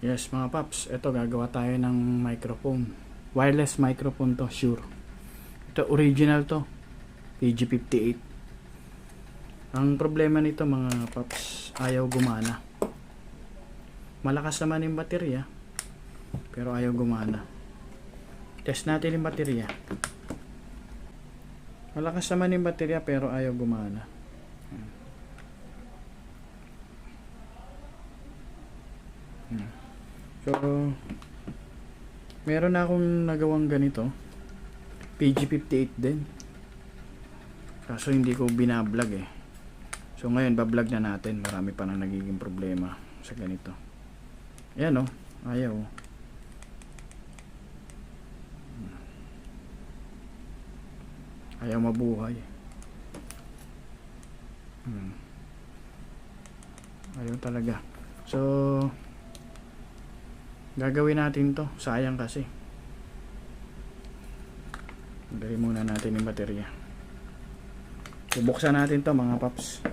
Yes mga paps, ito gagawa tayo ng microphone. Wireless microphone to, sure. Ito original to. PG58. Ang problema nito mga paps, ayaw gumana. Malakas naman yung baterya, pero ayaw gumana. Test natin yung baterya. Malakas naman yung baterya pero ayaw gumana. So, meron na akong nagawang ganito. PG58 din. Kaso hindi ko binablog eh. So ngayon, bablog na natin. Marami pa nang nagiging problema sa ganito. Ayan oh. Ayaw. Ayaw mabuhay. Hmm. Ayaw talaga. So, gagawin natin to. Sayang kasi. Gawin muna natin yung baterya. Bubuksan natin to mga paps.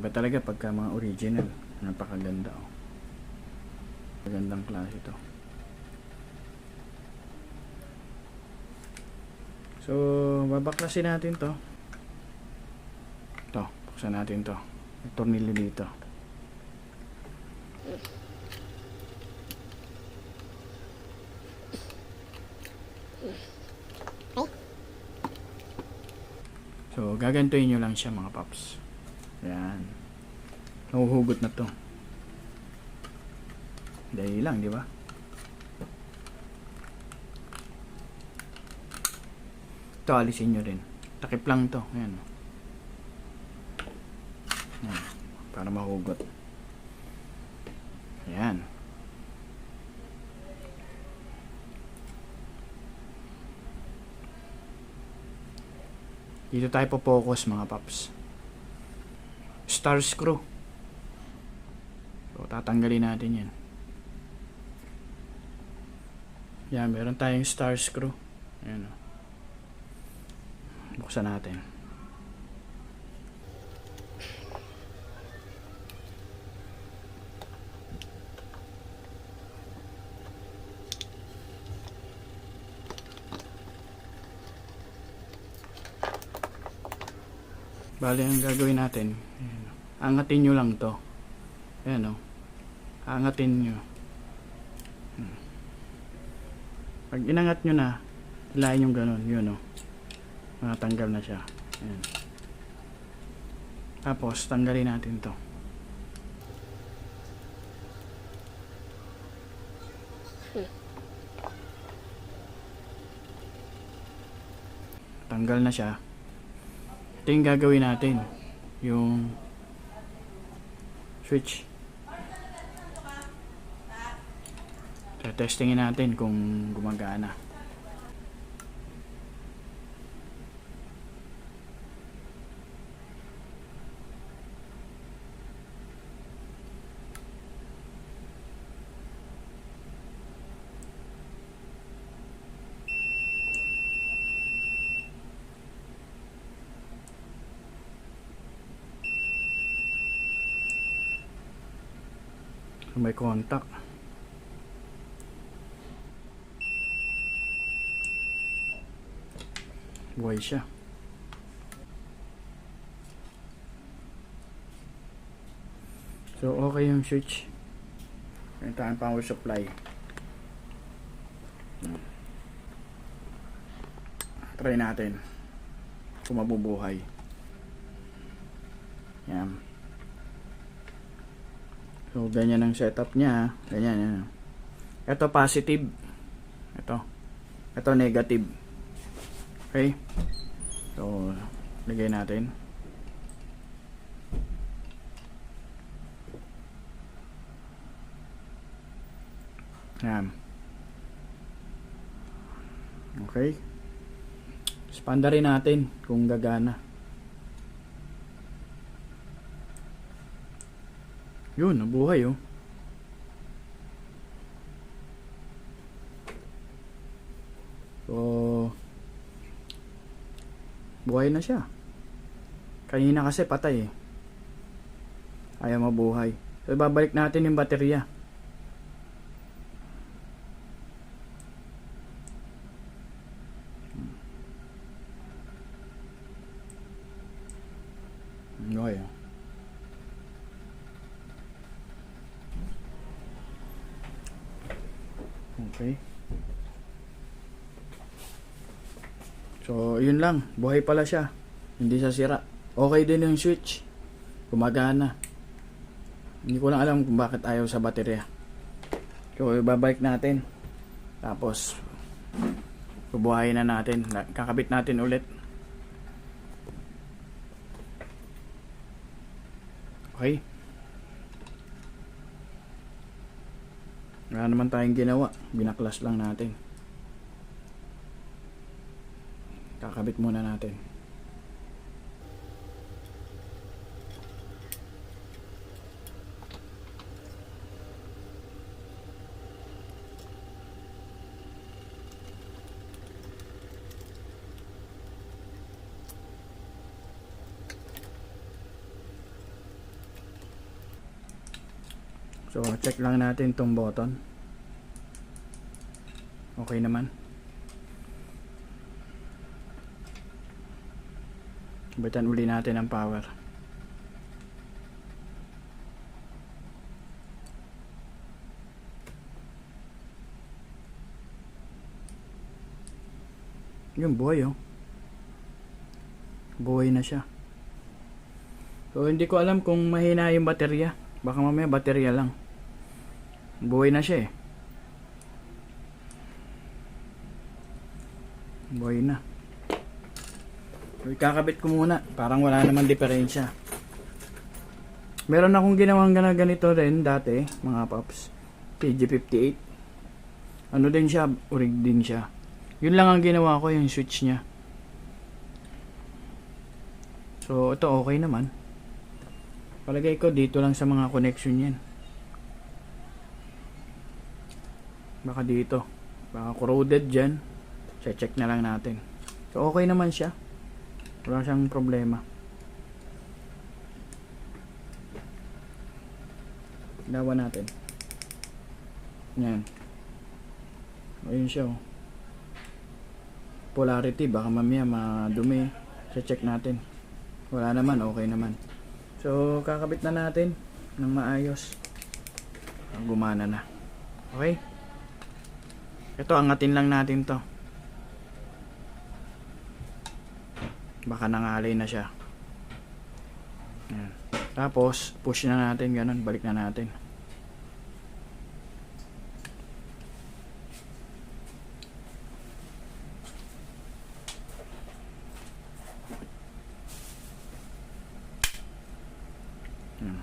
Iba talaga pagka mga original. Napakaganda oh. Magandang klase to. So, babaklasin natin to. To, buksan natin to. May tornilyo dito. So, gagantuin nyo lang siya mga paps. Yan. Nahuhugot na to. Dali lang, di ba? Ito, alisin nyo rin. Takip lang to. Ayan. Ayan. Para mahugot. Ayan. Dito tayo po-focus mga paps. Star screw. So, tatanggalin natin yan. Yan, meron tayong star screw. Ayan o. Buksan natin. Bali, ang gagawin natin, ayan, angatin nyo lang to. Ayan o. Angatin nyo. Hmm. Pag inangat nyo na, hilahin yung ganun, yun o. Matanggal na siya. Ayan. Tapos, tanggalin natin to. Tanggal na siya. Ito yung gagawin natin. Yung switch. Testingin natin kung gumagana. May contact. Buhay siya. So, okay yung switch. Meron tayong power supply. Try natin. Kung mabubuhay. Yan. So, ganyan ang setup niya. Ganyan, yan. Ito positive. Ito. Ito negative. Okay? So, lagay natin. Yan. Okay? Spanda rin natin kung gagana. Yun, nabuhay oh. So, buhay na siya. Kanina kasi patay eh. Ayaw mabuhay. So, babalik natin yung baterya. Okay. So, yun lang. Buhay pala siya. Hindi siya sira. Okay din yung switch. Gumagana. Hindi ko lang alam kung bakit ayaw sa baterya. So, ibabalik natin. Tapos, bubuhayin na natin. Na- Kakabit natin ulit. Okay. Wala naman tayong ginawa. Binaklas lang natin. Kakabit muna natin. So, check lang natin tong button. Okay naman. Batan uli natin ang power. Yung buhay oh. Buhay na siya. So hindi ko alam kung mahina yung baterya. Baka mamaya baterya lang. Buhay na siya eh. Buhay na. So, ikakabit ko muna. Parang wala naman diferensya. Meron akong ginawang ganito rin dati, mga paps. PG58. Ano din siya, urig din siya. Yun lang ang ginawa ko, yung switch niya. So, ito okay naman. Palagay ko dito lang sa mga connection yan. Baka dito. Baka corroded dyan. Check na lang natin. So, okay naman siya. Wala siyang problema. Dawa natin. Yan. Ayun siya oh. Polarity, baka mamaya madumi. Check natin. Wala naman, okay naman. So, kakabit na natin ng maayos. Gumana na. Okay? Ito, angatin lang natin to. Baka nangalay na siya. Yan. Tapos, push na natin ganun. Balik na natin. Yan.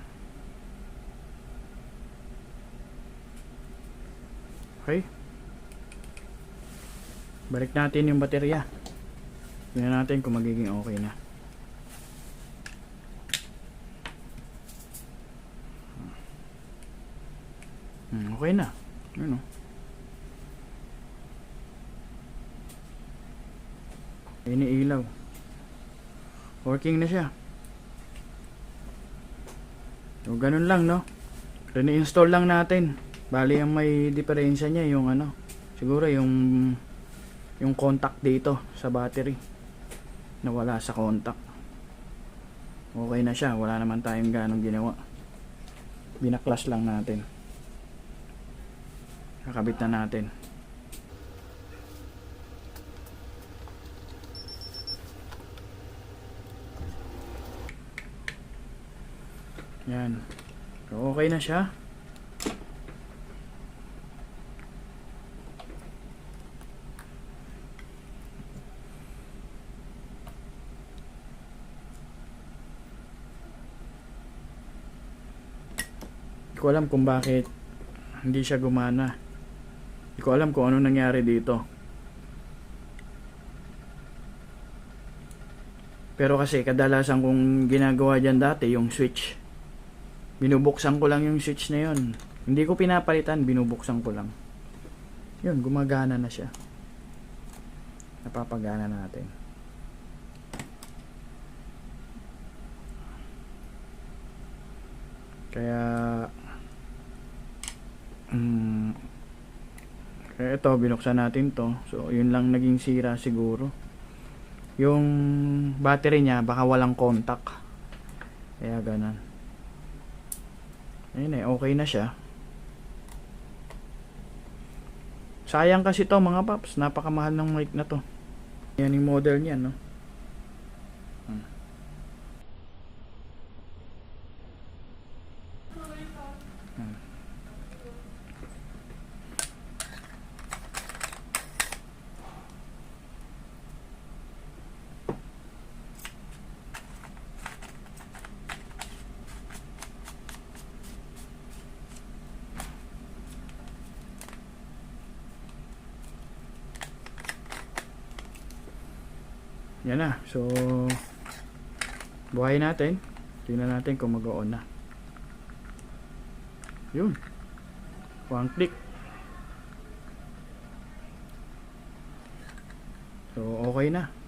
Okay. Balik natin yung baterya. Tingnan natin kung magiging okay na. Hmm, okay na. Ano? Iniilaw. Working na siya. So, ganun lang, no? Rene-install lang natin. Bali, ang may diferensya niya, yung ano, siguro yung yung contact dito sa battery. Nawala sa contact. Okay na siya. Wala naman tayong ganong ginawa. Binaklas lang natin. Kakabit na natin. Yan. Okay na siya ko alam kung bakit hindi siya gumana. Hindi ko alam kung ano nangyari dito. Pero kasi kadalasan kong ginagawa dyan dati yung switch. Binubuksan ko lang yung switch na yun. Hindi ko pinapalitan, binubuksan ko lang. Yun, gumagana na siya. Napapagana natin. Kaya mm, kaya ito binuksan natin to. So yun lang naging sira siguro. Yung battery niya baka walang contact. Kaya ganun. Ayun eh, okay na siya. Sayang kasi to mga paps, napakamahal ng mic na to. Yan yung model niya, no? Yan na. So, buhay natin. Tingnan natin kung mag-on na. Yun. One click. So, okay na.